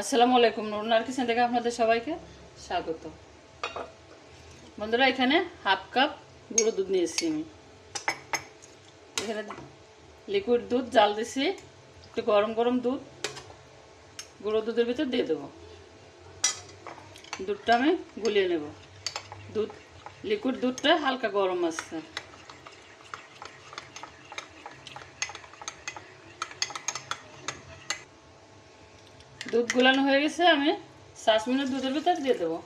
আসসালামু আলাইকুম নুরনার কিচেন থেকে আপনাদের সবাইকে স্বাগত। বন্ধুরা, এখানে হাফ কাপ গুঁড়ো দুধ নিয়েছি আমি। এখানে লিকুইড দুধ, জাল দিছি, একটু গরম গরম দুধ, গুঁড়ো দুধের ভিতর দিয়ে দেবো। দুধটা আমি গুলিয়ে নেব। দুধ, লিকুইড দুধটা হালকা গরম আসছে দুধ গোলানো হয়ে গেছে আমি সাত মিনিট দুধের ভিতর দিয়ে দেবো।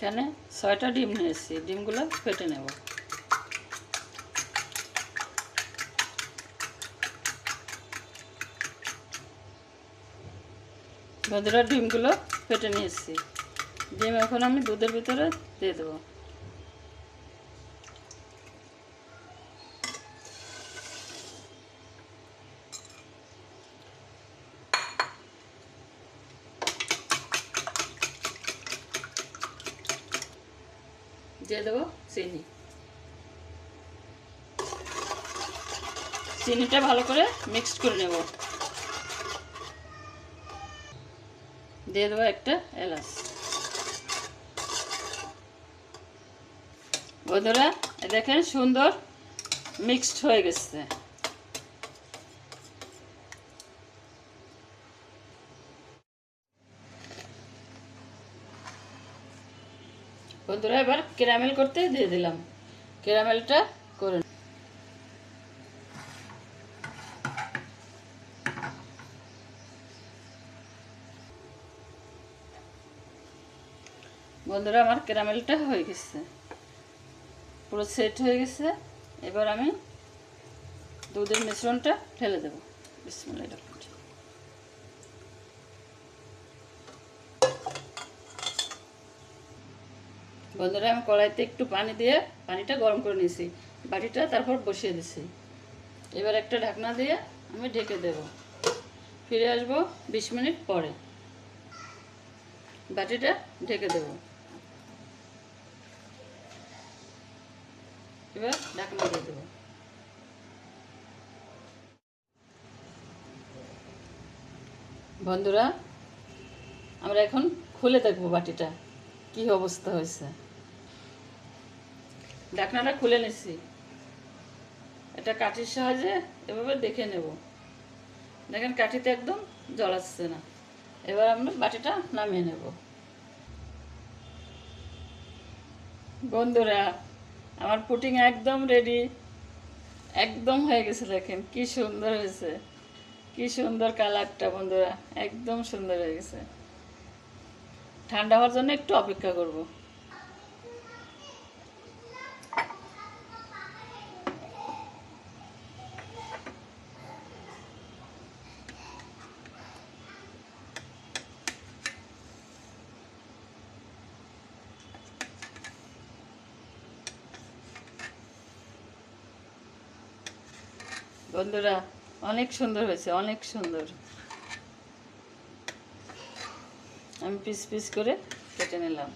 এখানে ছয়টা ডিম নিয়েছি, ডিমগুলো ফেটে নেব। বন্ধুরা ডিমগুলো ফেটে নিয়েছি। ডিম এখন আমি দুধের ভিতরে দিয়ে দেবো। দিয়ে দেবো, চিনি। চিনিটা ভালো করে মিক্সড করে নেব। দিয়ে দেবো একটা এলাচ। বন্ধুরা, দেখেন সুন্দর মিক্সড হয়ে গেছে। বন্ধুরা, এবার ক্যারামেল করতে দিয়ে দিলাম। ক্যারামেলটা করে বন্ধুরা, আমার ক্যারামেলটা হয়ে গেছে। পুরো সেট হয়ে গেছে। এবার আমি দুধের মিশ্রণটা ঢেলে দেবো। বিসমিল্লাহ বন্ধুরা, আমি কড়াইতে একটু পানি দিয়ে পানিটা গরম করে নিয়েছি। বাটিটা তারপর বসিয়ে দিছি। এবার একটা ঢাকনা দিয়ে আমি ঢেকে দেব। ফিরে আসব বিশ মিনিট পরে। বাটিটা ঢেকে দেব। এবার ঢাকনা দিয়ে দেবো। বন্ধুরা, আমরা এখন খুলে দেখব বাটিটা। কি অবস্থা হয়েছে। ঢাকনাটা খুলে নিছি এটা কাঠির সাহায্যে এভাবে দেখে নেব। দেখেন কাঠিতে একদম জল আসছে না। এবার আমরা বাটিটা নামিয়ে নেব। বন্ধুরা, আমার পুটিং একদম রেডি একদম হয়ে গেছে দেখেন, কি সুন্দর হয়েছে। কি সুন্দর কালারটা বন্ধুরা, একদম সুন্দর হয়ে গেছে। ঠান্ডা হওয়ার জন্য একটু অপেক্ষা করব। বন্ধুরা অনেক সুন্দর হয়েছে অনেক সুন্দর। আমি পিস পিস করে কেটে নিলাম।